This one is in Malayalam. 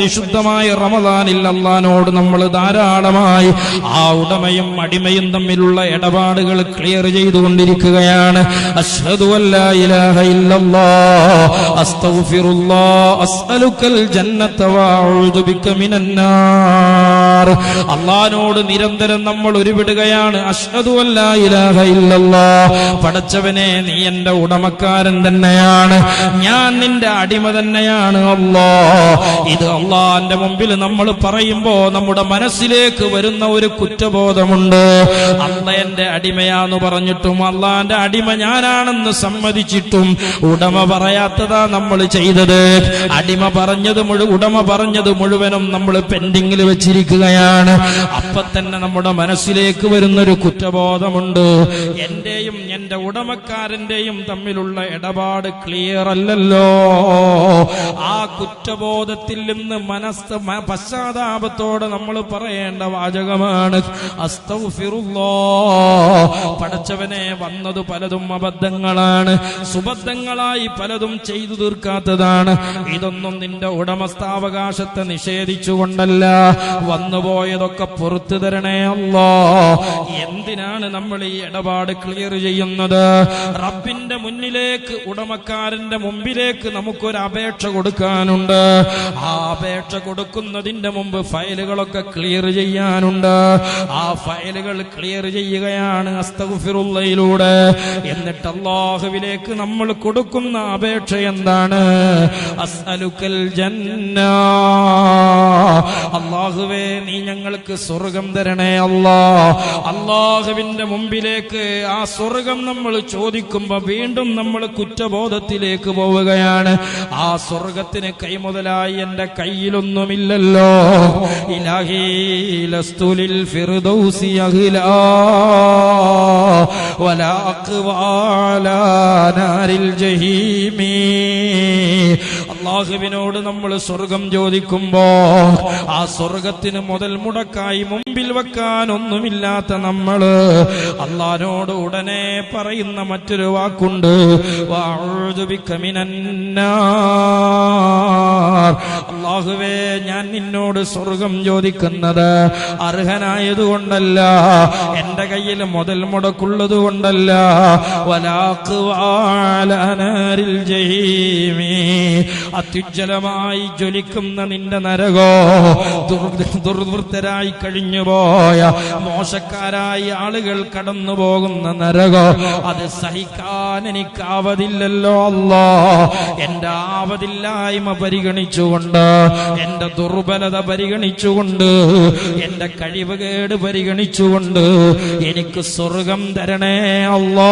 പരിശുദ്ധമായ റമദാനിൽ അള്ളഹാനോട് നമ്മൾ ധാരാളമായി ആ ഉടമയും അടിമയും തമ്മിലുള്ള ഇടപാടുകൾ ക്ലിയർ ചെയ്തുകൊണ്ടിരിക്കുകയാണ്. അള്ളഹാനോട് നിരന്തരം നമ്മൾ ഉരുവിടുകയാണ്. പടച്ചവനെ നീ എന്റെ ഉടമക്കാരൻ തന്നെയാണ്. ഞാൻ നിന്റെ അടിമ തന്നെയാണ് അല്ലോ ഇത് അള്ളാന്റെ മുമ്പിൽ നമ്മൾ പറയുമ്പോ നമ്മുടെ മനസ്സിലേക്ക് വരുന്ന ഒരു കുറ്റബോധമുണ്ട്. അല്ല എന്റെ അടിമയാന്ന് പറഞ്ഞിട്ടും അള്ളാന്റെ അടിമ ഞാനാണെന്ന് സമ്മതിച്ചിട്ടും ഉടമ പറയാത്തതാ നമ്മൾ ചെയ്തത്. അടിമ പറഞ്ഞത് മുഴു ഉടമ പറഞ്ഞത് മുഴുവനും നമ്മൾ പെൻഡിങ്ങിൽ വെച്ചിരിക്കുകയാണ്. അപ്പൊ തന്നെ നമ്മുടെ മനസ്സിലേക്ക് വരുന്നൊരു കുറ്റബോധമുണ്ട്. എന്റെയും എന്റെ ഉടമക്കാരന്റെയും തമ്മിലുള്ള ഇടപാട് ക്ലിയർ അല്ലല്ലോ. ആ കുറ്റബോധത്തിൽ നിന്ന് മനസ് പശ്ചാത്താപത്തോടെ നമ്മൾ പറയേണ്ട വാചകമാണ്. പഠിച്ചവനെ വന്നത് പലതും അബദ്ധങ്ങളാണ്. സുബദ്ധങ്ങളായി പലതും ചെയ്തു തീർക്കാത്തതാണ്. ഇതൊന്നും നിന്റെ ഉടമസ്ഥാവകാശത്തെ നിഷേധിച്ചുകൊണ്ടല്ല. വന്നുപോയതൊക്കെ പുറത്തു തരണേ അല്ലോ എന്തിനാണ് നമ്മൾ ഈ ഇടപാട് ക്ലിയർ ചെയ്യുന്നത്? റബ്ബിന്റെ മുന്നിലേക്ക് ഉടമക്കാരന്റെ മുമ്പിലേക്ക് നമുക്കൊരു അപേക്ഷ കൊടുക്കാനുണ്ട്. ആ അപേക്ഷ കൊടുക്കുന്നതിന്റെ മുമ്പ് ഫയലുകളൊക്കെ ക്ലിയർ ചെയ്യാനുണ്ട്. ആ ഫയലുകൾ ക്ലിയർ ചെയ്യുകയാണ് അസ്തഗുഫിറുള്ളയിലൂടെ എന്നിട്ട് അള്ളാഹുവിലേക്ക് നമ്മൾ കൊടുക്കുന്ന അപേക്ഷ എന്താണ്? അസ്അലുക്കൽ ജന്ന. അള്ളാഹുവേ നീ ഞങ്ങൾക്ക് സ്വർഗം തരണേ അല്ലാ. അള്ളാഹുവിന്റെ മുമ്പിലേക്ക് ആ സ്വർഗം നമ്മൾ ചോദിക്കുമ്പോ വീണ്ടും നമ്മൾ കുറ്റബോധത്തിലേക്ക് പോവുകയാണ്. ആ സ്വർഗത്തിന് കൈ മുതലായി എന്റെ കയ്യിലൊന്നുമില്ലല്ലോ. ഇലാഹി ലസ്തുലിൽ ഫിർദൗസി അള്ളാഹുവിനോട് നമ്മൾ സ്വർഗം ചോദിക്കുമ്പോ ആ സ്വർഗത്തിന് മുതൽ മുടക്കായി മുമ്പിൽ വെക്കാനൊന്നുമില്ലാത്ത നമ്മൾ അള്ളഹാനോട് ഉടനെ പറയുന്ന മറ്റൊരു വാക്കുണ്ട്. അള്ളാഹുവേ ഞാൻ നിന്നോട് സ്വർഗം ചോദിക്കുന്നത് അർഹനായതുകൊണ്ടല്ല എന്റെ കയ്യിൽ മുതൽ മുടക്കുള്ളത് കൊണ്ടല്ല. വലാഖ് വാലനാരിൽ അത്യുജ്വലമായി ജ്വലിക്കുന്ന നിന്റെ നരകോ? ദുർ- ദുർവൃത്തരായി കഴിഞ്ഞുപോയ മോശക്കാരായി ആളുകൾ കടന്നു പോകുന്ന നരകോ? അത് സഹിക്കാൻ എനിക്കാവതില്ലല്ലോ അല്ലോ. എന്റെ ആവതില്ലായ്മ പരിഗണിച്ചുകൊണ്ട് എന്റെ ദുർബലത പരിഗണിച്ചുകൊണ്ട് എന്റെ കഴിവുകേട് പരിഗണിച്ചുകൊണ്ട് എനിക്ക് സ്വർഗം തരണേ അല്ലോ.